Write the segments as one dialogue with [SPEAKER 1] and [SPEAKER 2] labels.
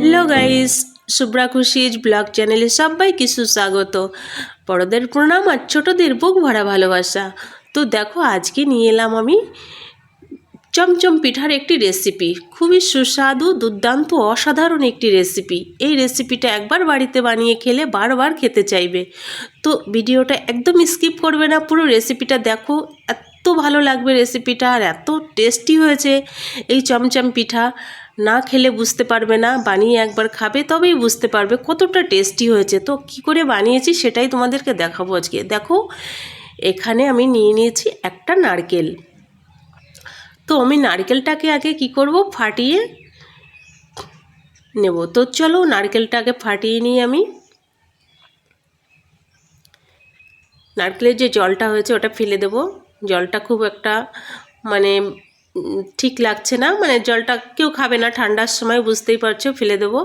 [SPEAKER 1] Hello guys Shubhra খুশিজ blog চ্যানেলে সবাইকে সুস্বাগত। বড়দের প্রণাম আর ছোটদের বুক ভরা ভালোবাসা। তো দেখো, আজকে নিয়ে এলাম আমি চমচম পিঠার একটি রেসিপি খুবই সুস্বাদু, দুর্দান্ত, অসাধারণ একটি রেসিপি এই রেসিপিটা একবার বাড়িতে বানিয়ে খেলে বারবার খেতে চাইবে। তো ভিডিওটা একদম স্কিপ করবে না, পুরো রেসিপিটা দেখো। এত ভালো লাগবে রেসিপিটা আর এত টেস্টি হয়েছে এই চমচম পিঠা। না খেলে বুঝতে পারবে না, বানিয়ে একবার খাবে তবেই বুঝতে পারবে কতটা টেস্টি হয়েছে। তো কি করে বানিয়েছি সেটাই তোমাদেরকে দেখাবো আজকে। দেখো, এখানে আমি নিয়ে নিয়েছি একটা নারকেল। তো আমি নারকেলটাকে আগে কি করব? ফাটিয়ে নেব। তো চলো নারকেলটাকে ফাটিয়ে নিই আমি। নারকেলের যে জলটা হয়েছে ওটা ফেলে দেব। জলটা খুব একটা মানে ঠিক লাগছে না। মানে জলটা কেউ খাবে না, ঠান্ডার সময় বুঝতেই পারছ, ফেলে দেবো।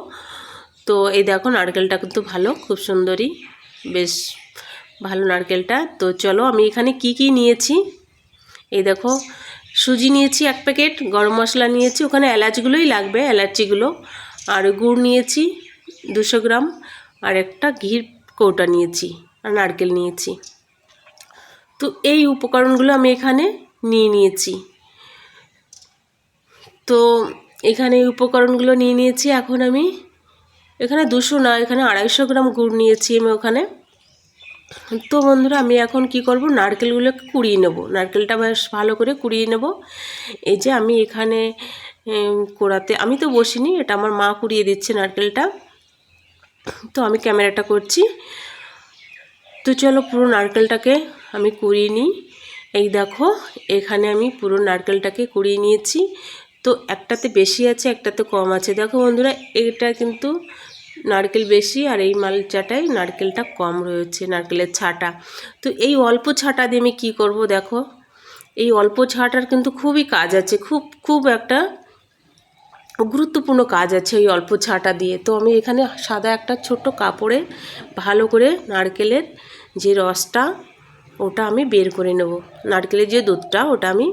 [SPEAKER 1] তো এই দেখো নারকেলটা কিন্তু ভালো, খুব সুন্দরই, বেশ ভালো নারকেলটা। তো চলো আমি এখানে কি কি নিয়েছি? এই দেখো সুজি নিয়েছি এক প্যাকেট, গরম মশলা নিয়েছি, ওখানে এলাচগুলোই লাগবে, এলাচিগুলো। আর গুড় নিয়েছি দুশো গ্রাম, আর একটা ঘির কৌটা নিয়েছি, আর নারকেল নিয়েছি। তো এই উপকরণগুলো আমি এখানে নিয়ে নিয়েছি। তো এখানে এই উপকরণগুলো নিয়ে নিয়েছি, এখন আমি এখানে দুশো না, এখানে আড়াইশো গ্রাম গুড় নিয়েছি আমি ওখানে। তো বন্ধুরা, আমি এখন কি করব? নারকেলগুলোকে কুড়িয়ে নেব। নারকেলটা বেশ ভালো করে কুড়িয়ে নেব। এই যে আমি এখানে কোড়াতে, আমি তো বসিনি, এটা আমার মা কুড়িয়ে দিচ্ছে নারকেলটা। তো আমি ক্যামেরাটা করছি। তো চলো পুরো নারকেলটাকে আমি কুড়িয়ে নিই। এই দেখো, এখানে আমি পুরো নারকেলটাকে কুড়িয়ে নিয়েছি। তো একটাতে বেশি আছে, একটাতে কম আছে। দেখো বন্ধুরা, এটা কিন্তু নারকেল বেশি আর এই মাল মালচাটায় নারকেলটা কম রয়েছে, নারকেলের ছাটা। তো এই অল্প ছাটা দিয়ে আমি কী করব দেখো? এই অল্প ছাটার কিন্তু খুবই কাজ আছে, খুব খুব একটা গুরুত্বপূর্ণ কাজ আছে ওই অল্প ছাটা দিয়ে। তো আমি এখানে সাদা একটা ছোট্ট কাপড়ে ভালো করে নারকেলের যে রসটা, ওটা আমি বের করে নেব। নারকেলের যে দুধটা, ওটা আমি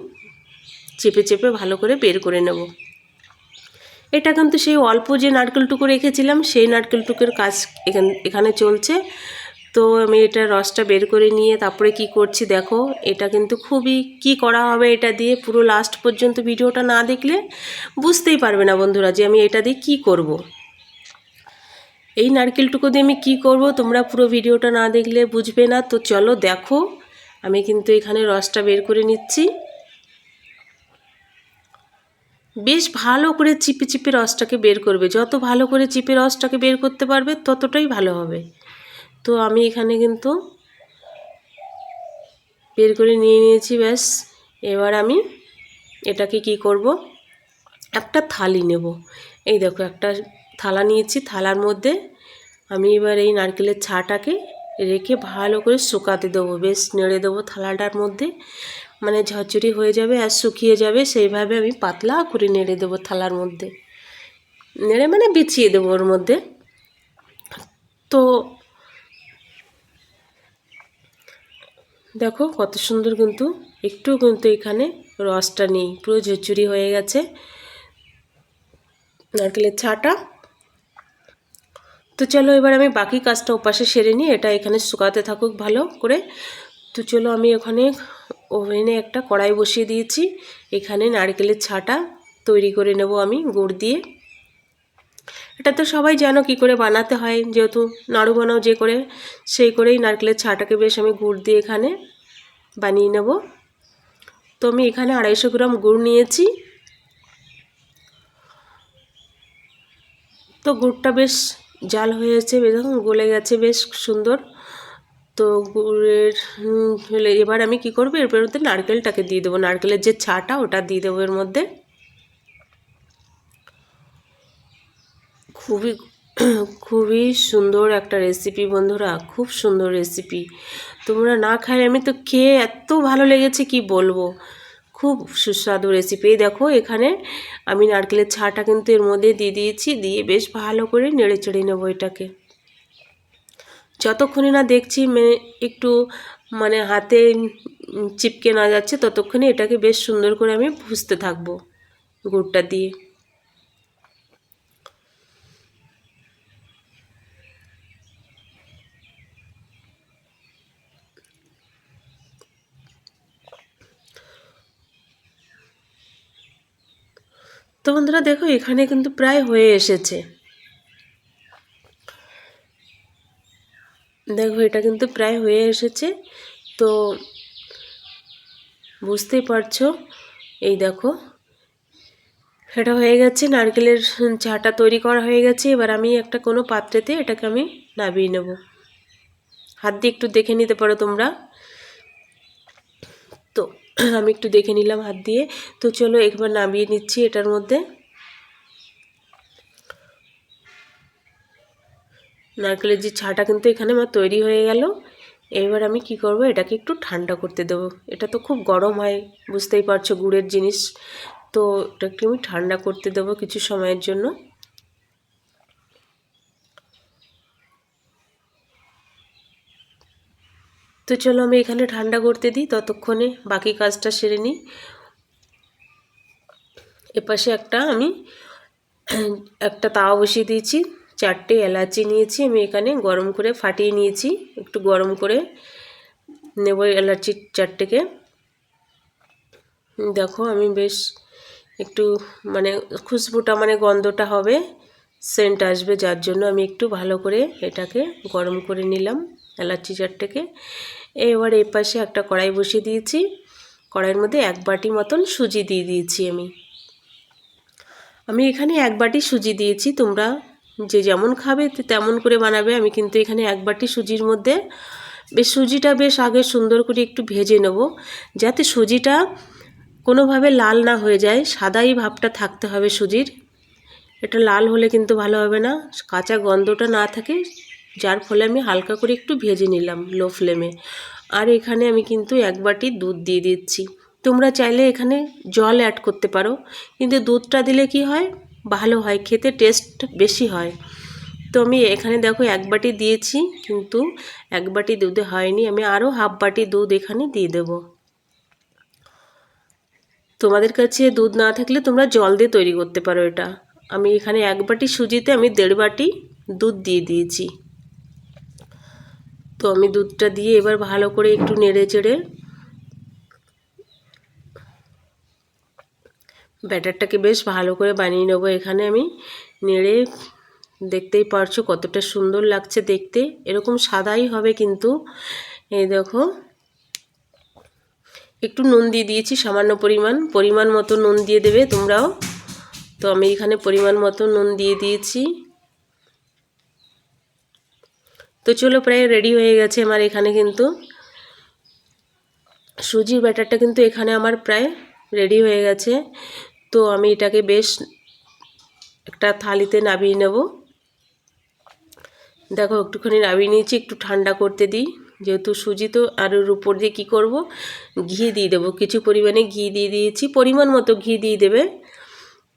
[SPEAKER 1] চেপে চেপে ভালো করে বের করে নেব। এটা কিন্তু সেই অল্প যে নারকেলটুকু রেখেছিলাম, সেই নারকেলটুকুর কাজ এখান, এখানে চলছে। তো আমি এটা রসটা বের করে নিয়ে তারপরে কি করছি দেখো, এটা কিন্তু খুবই কি করা হবে এটা দিয়ে পুরো লাস্ট পর্যন্ত ভিডিওটা না দেখলে বুঝতেই পারবে না বন্ধুরা যে আমি এটা দিয়ে কি করব। এই নারকেলটুকু দিয়ে আমি কি করব তোমরা পুরো ভিডিওটা না দেখলে বুঝবে না। তো চলো দেখো, আমি কিন্তু এখানে রসটা বের করে নিচ্ছি। বেশ ভালো করে চিপে চিপে রসটাকে বের করবে। যত ভালো করে চিপে রসটাকে বের করতে পারবে, ততটাই ভালো হবে। তো আমি এখানে কিন্তু বের করে নিয়ে নিয়েছি, ব্যাস। এবার আমি এটাকে কি করব? একটা থালি নেব। এই দেখো, একটা থালা নিয়েছি। থালার মধ্যে আমি এবার এই নারকেলের ছাটাকে রেখে ভালো করে শুকাতে দেবো। বেশ নেড়ে দেবো থালাটার মধ্যে। মানে ঝরঝরি হয়ে যাবে আর শুকিয়ে যাবে, সেইভাবে আমি পাতলা করে নেড়ে দেবো থালার মধ্যে। নেড়ে মানে বিছিয়ে দেবো ওর মধ্যে। তো দেখো কত সুন্দর কিন্তু, একটু কিন্তু এখানে রসটা নেই, পুরো ঝরঝরি হয়ে গেছে। নারকেলের ছাটা। তো চলো এবার আমি বাকি কাজটা ওপাশে সেরে নিই, এটা এখানে শুকাতে থাকুক ভালো করে। তো চলো আমি ওখানে ওভেনে একটা কড়াই বসিয়ে দিয়েছি। এখানে নারকেলের ছাটা তৈরি করে নেব আমি, গুড় দিয়ে। এটা তো সবাই জানো কি করে বানাতে হয়। যেহেতু নাড়ু বানাও যে করে, সেই করেই নারকেলের ছাটাকে বেশ আমি গুড় দিয়ে এখানে বানিয়ে নেব। তো আমি এখানে আড়াইশো গ্রাম গুড় নিয়েছি। তো গুড়টা বেশ জাল হয়েছে দেখুন গলে গেছে, বেশ সুন্দর। তো গুড়ের হলে এবার আমি কি করব? এরপর মধ্যে নারকেলটাকে দিয়ে দেবো। নারকেলের যে ছাটা, ওটা দিয়ে দেবো এর মধ্যে। খুবই খুবই সুন্দর একটা রেসিপি বন্ধুরা, খুব সুন্দর রেসিপি তোমরা না খাই আমি তো খেয়ে এত ভালো লেগেছে, কি বলব? খুব সুস্বাদু রেসিপি দেখো, এখানে আমি নারকেলের ছাটা কিন্তু এর মধ্যে দিয়ে দিয়েছি, দিয়ে বেশ ভালো করে নেড়ে চেড়ে নেব এটাকে। যতক্ষণই না দেখছি মানে একটু মানে হাতে চিপকে না যাচ্ছে, ততক্ষণে এটাকে বেশ সুন্দর করে আমি ভুজতে থাকব গুড়টা দিয়ে। তো বন্ধুরা দেখো, এখানে কিন্তু প্রায় হয়ে এসেছে। দেখো এটা কিন্তু প্রায় হয়ে এসেছে। তো বুঝতেই পারছ? এই দেখো। এটা হয়ে গেছে, নারকেলের চাটা তৈরি করা হয়ে গেছে। এবার আমি একটা কোনো পাত্রেতে এটাকে আমি নাবিয়ে নেব। হাত দিয়ে একটু দেখে নিতে পারো তোমরা। তো, আমি একটু দেখে নিলাম হাত দিয়ে। তো চলো, একবার নামিয়ে নিচ্ছি এটার মধ্যে। নারকেলের যে ছাটা কিন্তু এখানে আমার তৈরি হয়ে গেল। এবার আমি কি করব, এটাকে একটু ঠান্ডা করতে দেবো। এটা তো খুব গরম হয়, বুঝতেই পারছ গুড়ের জিনিস। তো এটাকে আমি ঠান্ডা করতে দেবো কিছু সময়ের জন্য। তো চলো আমি এখানে ঠান্ডা করতে দিই, ততক্ষণে বাকি কাজটা সেরে নিই। এপাশে একটা আমি একটা তাওয়া বসিয়ে দিয়েছি। চারটে এলাচি নিয়েছি, আমি এখানে গরম করে ফাটিয়ে নিয়েছি। একটু গরম করে নেব এলাচি চারটেকে। দেখো, আমি বেশ একটু মানে খুশবুটা মানে গন্ধটা হবে সেন্ট আসবে, যার জন্য আমি একটু ভালো করে এটাকে গরম করে নিলাম এলাচি চারটেকে। এবার এ পাশে একটা কড়াই বসিয়ে দিয়েছি। কড়াইয়ের মধ্যে এক বাটি মতন সুজি দিয়ে দিয়েছি আমি। আমি এখানে এক বাটি সুজি দিয়েছি, তোমরা যে যেমন খাবে তেমন করে বানাবে। আমি কিন্তু এখানে এক বাটি সুজির মধ্যে বেশ সুজিটা বেশ আগে সুন্দর করে একটু ভেজে নেব। যাতে সুজিটা কোনোভাবে লাল না হয়ে যায়, সাদাই ভাবটা থাকতে হবে সুজির। এটা লাল হলে কিন্তু ভালো হবে না। কাঁচা গন্ধটা না থাকে, যার ফলে আমি হালকা করে একটু ভেজে নিলাম লো ফ্লেমে। আর এখানে আমি কিন্তু এক বাটি দুধ দিয়ে দিচ্ছি। তোমরা চাইলে এখানে জল অ্যাড করতে পারো। কিন্তু দুধটা দিলে কি হয়? ভালো হয়, খেতে টেস্ট বেশি হয়। তো আমি এখানে দেখো এক বাটি দিয়েছি, কিন্তু এক বাটি দুধে হয়নি। আমি আরও হাফ বাটি দুধ এখানে দিয়ে দেব। তোমাদের কাছে দুধ না থাকলে তোমরা জল দিয়ে তৈরি করতে পারো এটা। আমি এখানে এক বাটি সুজিতে আমি দেড় বাটি দুধ দিয়ে দিয়েছি। তো আমি দুধটা দিয়ে এবার ভালো করে একটু নেড়ে চেড়ে ব্যাটারটাকে বেশ ভালো করে বানিয়ে নেব। এখানে আমি নেড়ে দেখতেই পারছ কতটা সুন্দর লাগছে দেখতে। এরকম সাদাই হবে কিন্তু। এই দেখো, একটু নুন দিয়ে দিয়েছি, সামান্য পরিমাণ। পরিমাণ মতো নুন দিয়ে দেবে তোমরাও। তো আমি এখানে পরিমাণ মতো নুন দিয়ে দিয়েছি। তো চলো প্রায় রেডি হয়ে গেছে আমার এখানে কিন্তু। সুজির ব্যাটারটা কিন্তু এখানে আমার প্রায় রেডি হয়ে গেছে। তো আমি এটাকে বেশ একটা থালিতে নাবিয়ে নেব। দেখো, একটুখানি নাবিয়ে নিয়েছি, একটু ঠান্ডা করতে দিই। যেহেতু সুজি তো, আর ওর উপর দিয়ে কী করব? ঘি দিয়ে দেবো। কিছু পরিমাণে ঘি দিয়ে দিয়েছি। পরিমাণ মতো ঘি দিয়ে দেবে।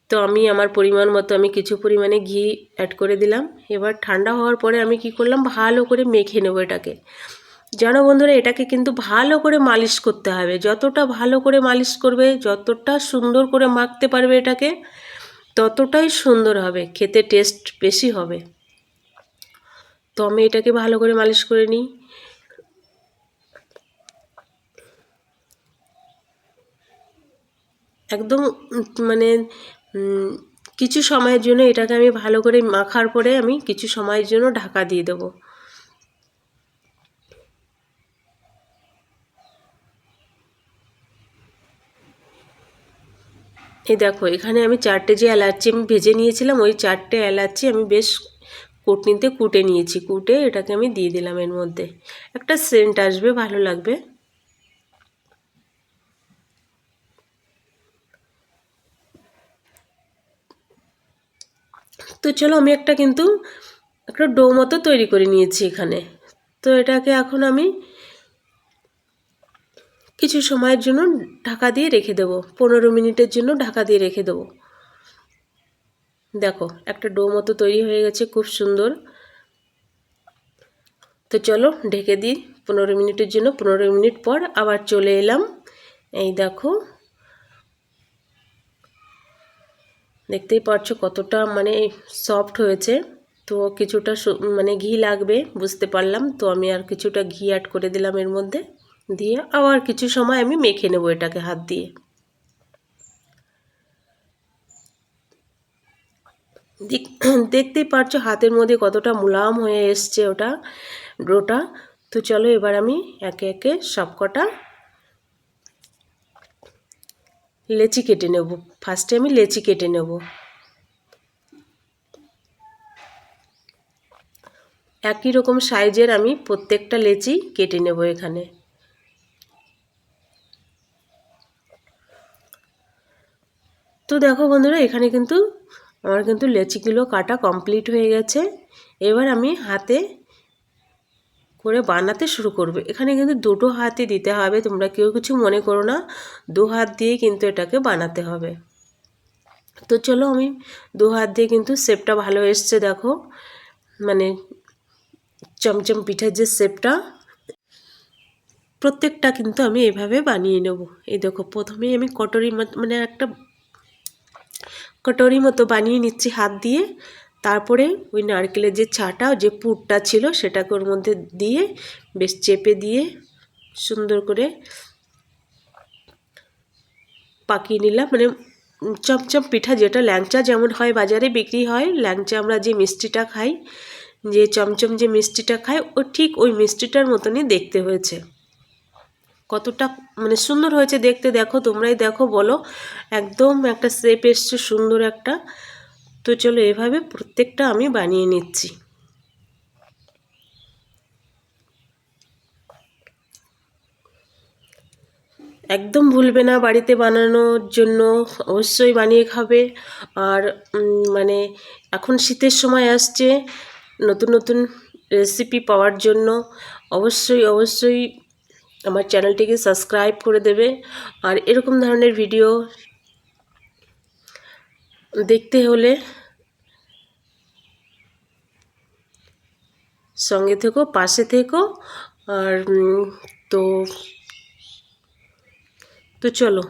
[SPEAKER 1] তো আমি, আমার পরিমাণ মতো আমি কিছু পরিমাণে ঘি অ্যাড করে দিলাম। এবার ঠান্ডা হওয়ার পরে আমি কি করলাম? ভালো করে মেখে নেব এটাকে। জানো বন্ধুরা, এটাকে কিন্তু ভালো করে মালিশ করতে হবে। যতটা ভালো করে মালিশ করবে, যতটা সুন্দর করে মাখতে পারবে এটাকে, ততটাই সুন্দর হবে, খেতে টেস্ট বেশি হবে। তো আমি এটাকে ভালো করে মালিশ করে নিই। একদম মানে কিছু সময়ের জন্য এটাকে আমি ভালো করে মাখার পরে আমি কিছু সময়ের জন্য ঢাকা দিয়ে দেবো। এই দেখো, এখানে আমি চারটে যে এলাচি আমি ভেজে নিয়েছিলাম, ওই চারটে এলাচি আমি বেশ কুটনিতে কুটে নিয়েছি। কুটে এটাকে আমি দিয়ে দিলাম এর মধ্যে। একটা সেন্ট আসবে, ভালো লাগবে। তো চলো, আমি একটা কিন্তু একটা ডো মতো তৈরি করে নিয়েছি এখানে। তো এটাকে এখন আমি কিছু সময়ের জন্য ঢাকা দিয়ে রেখে দেবো। পনেরো মিনিটের জন্য ঢাকা দিয়ে রেখে দেবো। দেখো, একটা ডো মতো তৈরি হয়ে গেছে, খুব সুন্দর। তো চলো, ঢেকে দিই। পনেরো মিনিটের জন্য, পনেরো মিনিট পর আবার চলে এলাম। এই দেখো। দেখতেই পারছ কতটা মানে সফট হয়েছে। তো কিছুটা মানে ঘি লাগবে, বুঝতে পারলাম। তো আমি আর কিছুটা ঘি অ্যাড করে দিলাম এর মধ্যে। দিয়ে আবার কিছু সময় আমি মেখে নেব এটাকে হাত দিয়ে। দেখতেই পারছ হাতের মধ্যে কতটা মুলাম হয়ে এসছে ওটা ডোটা তো চলো এবার আমি একে একে সবকটা লেচি কেটে নেব। ফার্স্টে আমি লেচি কেটে নেব। একই রকম সাইজের আমি প্রত্যেকটা লেচি কেটে নেব এখানে। তো দেখো বন্ধুরা, এখানে কিন্তু আমার কিন্তু লেচিগুলো কাটা কমপ্লিট হয়ে গেছে। এবার আমি হাতে করে বানাতে শুরু করবে। এখানে কিন্তু দুটো হাতে দিতে হবে, তোমরা কেউ কিছু মনে করো না, দু হাত দিয়ে কিন্তু এটাকে বানাতে হবে। তো চলো আমি দু হাত দিয়ে কিন্তু শেপটা ভালো এসছে, দেখো। মানে চমচম পিঠার যে শেপটা, প্রত্যেকটা কিন্তু আমি এভাবে বানিয়ে নেব। এই দেখো, প্রথমেই আমি কটরি মানে একটা কটরি মতো বানিয়ে নিচ্ছি হাত দিয়ে। তারপরে ওই নারকেলের যে ছাটা, যে পুরটা ছিল সেটাকে ওর মধ্যে দিয়ে বেশ চেপে দিয়ে সুন্দর করে পাকিয়ে নিলাম। মানে চমচম পিঠা যেটা, ল্যাংচা যেমন হয় বাজারে বিক্রি হয়, ল্যাংচা আমরা যে মিষ্টিটা খাই, যে চমচম যে মিষ্টিটা খাই, ও ঠিক ওই মিষ্টিটার মতনই দেখতে হয়েছে। কতটা মানে সুন্দর হয়েছে দেখতে। দেখো, তোমরাই দেখো, বলো। একদম একটা শেপ এসছে, সুন্দর একটা। তো চলো, এভাবে প্রত্যেকটা আমি বানিয়ে নিচ্ছি। একদম ভুলবে না বাড়িতে বানানোর জন্য, অবশ্যই বানিয়ে খাবে। আর মানে এখন শীতের সময় আসছে, নতুন নতুন রেসিপি পাওয়ার জন্য। অবশ্যই অবশ্যই আমার চ্যানেলটিকে সাবস্ক্রাইব করে দেবে আর এরকম ধরনের ভিডিও দেখতে হলে সঙ্গে থেকো, পাশে থেকো আর তো তো চলো,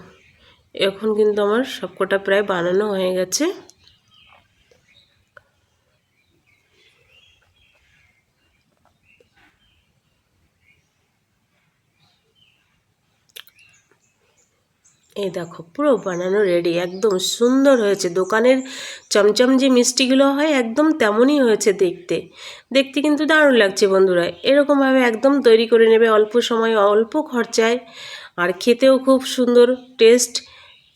[SPEAKER 1] এখন কিন্তু আমার সবকটা প্রায় বানানো হয়ে গেছে। এই দেখো, পুরো বানানো রেডি একদম সুন্দর হয়েছে। দোকানের চমচম যে মিষ্টিগুলো হয়, একদম তেমনই হয়েছে দেখতে। দেখতে কিন্তু দারুণ লাগছে বন্ধুরা। এরকমভাবে একদম তৈরি করে নেবে অল্প সময়, অল্প খরচায়, আর খেতেও খুব সুন্দর টেস্ট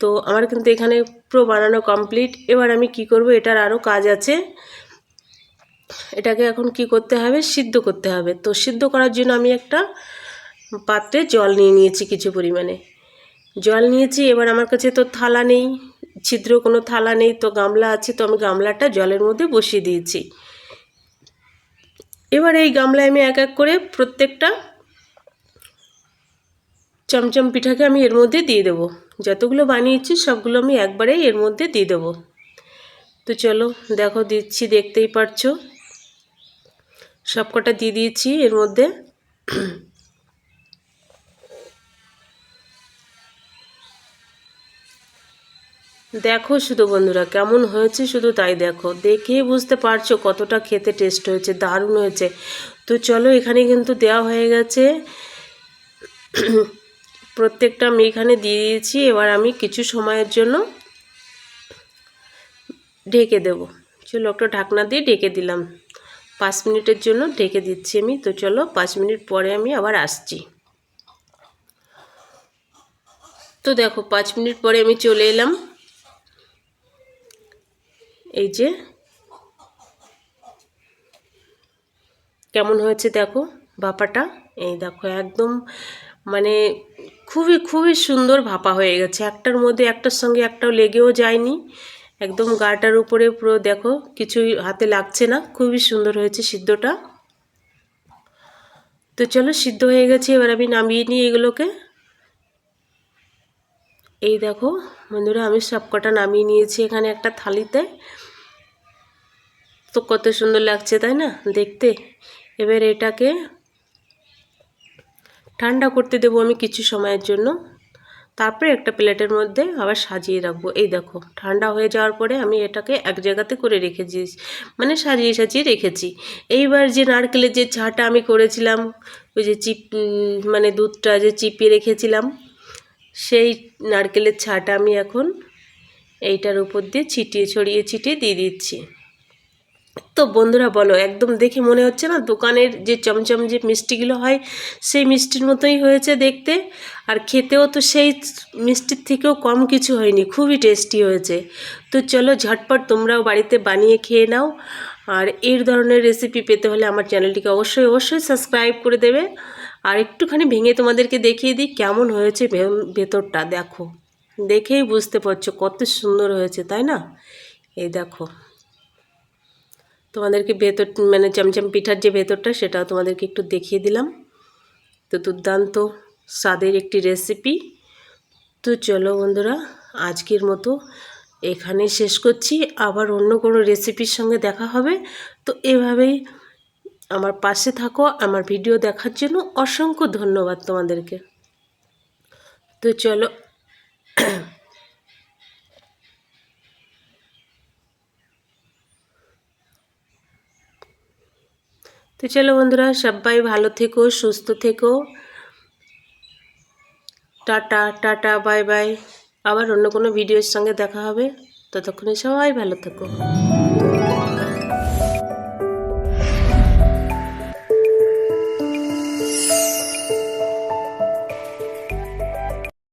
[SPEAKER 1] তো আমার কিন্তু এখানে পুরো বানানো কমপ্লিট এবার আমি কি করব, এটার আরও কাজ আছে। এটাকে এখন কি করতে হবে, সিদ্ধ করতে হবে। তো সিদ্ধ করার জন্য আমি একটা পাত্রে জল নিয়ে নিয়েছি কিছু পরিমাণে। জল নিয়েছি, এবার আমার কাছে তো থালা নেই, ছিদ্র কোনো থালা নেই, তো গামলা আছে, তো আমি গামলাটা জলের মধ্যে বসিয়ে দিয়েছি। এবার এই গামলায় আমি এক এক করে প্রত্যেকটা চমচম পিঠাকে আমি এর মধ্যে দিয়ে দেবো। যতগুলো বানিয়েছি, সবগুলো আমি একবারেই এর মধ্যে দিয়ে দেবো। তো চলো, দেখো, দিচ্ছি, দেখতেই পারছ। সবকটা দিয়ে দিয়েছি এর মধ্যে। দেখো শুধু বন্ধুরা, কেমন হয়েছে শুধু তাই দেখো। দেখেই বুঝতে পারছ কতটা খেতে টেস্ট হয়েছে, দারুণ হয়েছে। তো চলো এখানে কিন্তু দেওয়া হয়ে গেছে। প্রত্যেকটা আমি এখানে দিয়ে দিয়েছি, এবার আমি কিছু সময়ের জন্য ঢেকে দেব। চলো একটা ঢাকনা দিয়ে ঢেকে দিলাম। পাঁচ মিনিটের জন্য ঢেকে দিচ্ছি আমি। তো চলো পাঁচ মিনিট পরে আমি আবার আসছি। তো দেখো, পাঁচ মিনিট পরে আমি চলে এলাম। এই যে, কেমন হয়েছে দেখো বাপাটা এই দেখো একদম মানে খুবই খুবই সুন্দর ভাপা হয়ে গেছে। একটার মধ্যে একটার সঙ্গে একটাও লেগেও যায়নি। একদম গাটার উপরে পুরো দেখো কিছুই হাতে লাগছে না। খুবই সুন্দর হয়েছে সিদ্ধটা। তো চলো সিদ্ধ হয়ে গেছে, এবার আমি নামিয়ে নিই এগুলোকে। এই দেখো বন্ধুরা, আমি সবকটা নামিয়ে নিয়েছি এখানে একটা থালিতে। তো কত সুন্দর লাগছে, তাই না? দেখতে। এবার এটাকে ঠান্ডা করতে দেবো আমি কিছু সময়ের জন্য। তারপরে একটা প্লেটের মধ্যে আবার সাজিয়ে রাখব। এই দেখো, ঠান্ডা হয়ে যাওয়ার পরে আমি এটাকে এক জায়গাতে করে রেখেছি মানে সাজিয়ে সাজিয়ে রেখেছি। এইবার যে নারকেলের যে চাটা আমি করেছিলাম, ওই যে চিপ মানে দুধটা যে চিপিয়ে রেখেছিলাম, সেই নারকেলের ছাটা আমি এখন এইটার উপর দিয়ে ছিটিয়ে, ছড়িয়ে, ছিটিয়ে দিয়ে দিচ্ছি। তো বন্ধুরা বলো, একদম দেখে মনে হচ্ছে না দোকানের যে চমচম যে মিষ্টিগুলো হয়, সেই মিষ্টির মতোই হয়েছে দেখতে। আর খেতেও তো সেই মিষ্টির থেকেও কম কিছু হয়নি, খুবই টেস্টি হয়েছে। তো চলো ঝটপট তোমরাও বাড়িতে বানিয়ে খেয়ে নাও। আর এই ধরনের রেসিপি পেতে হলে আমার চ্যানেলটিকে অবশ্যই অবশ্যই সাবস্ক্রাইব করে দেবে। আর একটুখানি ভেঙে তোমাদেরকে দেখিয়ে দিই কেমন হয়েছে ভেতরটা, দেখো। দেখেই বুঝতে পারছ কত সুন্দর হয়েছে, তাই না? এই দেখো। তোমাদেরকে ভেতর মানে চমচম পিঠার যে ভেতরটা সেটাও তোমাদেরকে একটু দেখিয়ে দিলাম। তো দুর্দান্ত স্বাদের একটি রেসিপি তো চলো বন্ধুরা, আজকের মতো এখানে শেষ করছি। আবার অন্য কোনো রেসিপির সঙ্গে দেখা হবে। তো এভাবেই আমার পাশে থাকো, আমার ভিডিও দেখার জন্য অসংখ্য ধন্যবাদ তোমাদেরকে। তো চলো তো চলো বন্ধুরা, সবাই ভালো থেকো, সুস্থ থেকো। Tata tata, bye bye. আবার অন্য কোনো ভিডিওর সঙ্গে দেখা হবে। ততক্ষণে সবাই ভালো থেকো।